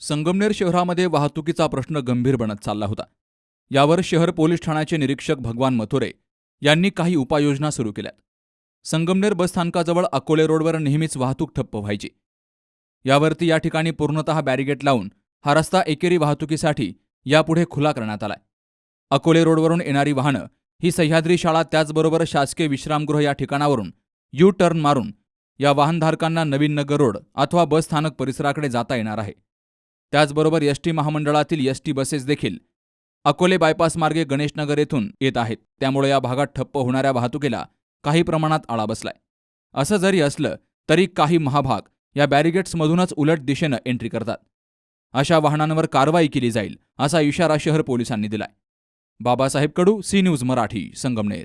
संगमनेर शहरामध्ये वाहतुकीचा प्रश्न गंभीर बनत चालला होता. यावर शहर पोलीस ठाण्याचे निरीक्षक भगवान मथुरे यांनी काही उपाययोजना सुरू केल्यात. संगमनेर बसस्थानकाजवळ अकोले रोडवर नेहमीच वाहतूक ठप्प व्हायची. यावरती या ठिकाणी पूर्णतः बॅरिगेट लावून हा रस्ता एकेरी वाहतुकीसाठी यापुढे खुला करण्यात आलाय. अकोले रोडवरून येणारी वाहनं ही सह्याद्री शाळा त्याचबरोबर शासकीय विश्रामगृह या ठिकाणावरून यू टर्न मारून या वाहनधारकांना नवीन नगर रोड अथवा बसस्थानक परिसराकडे जाता येणार आहे. त्याचबरोबर एस टी महामंडळातील एस टी बसेस देखील अकोले बायपास मार्गे गणेशनगर येथून येत आहेत. त्यामुळे या भागात ठप्प होणाऱ्या वाहतुकीला काही प्रमाणात आळा बसलाय. असं जरी असलं तरी काही महाभाग या बॅरिगेट्समधूनच उलट दिशेनं एंट्री करतात. अशा वाहनांवर कारवाई केली जाईल असा इशारा शहर पोलिसांनी दिलाय. Babasaheb Kadu C news Marathi Sangamner.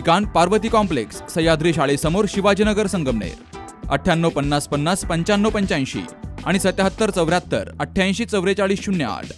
ठिकाण पार्वती कॉम्प्लेक्स सह्याद्री शाळेसमोर शिवाजीनगर संगमनेर. अठ्ठ्याण्णव पन्नास पन्नास पंच्याण्णव पंच्याऐंशी आणि सत्याहत्तर चौऱ्याहत्तर अठ्ठ्याऐंशी चौवेचाळीस शून्य आठ.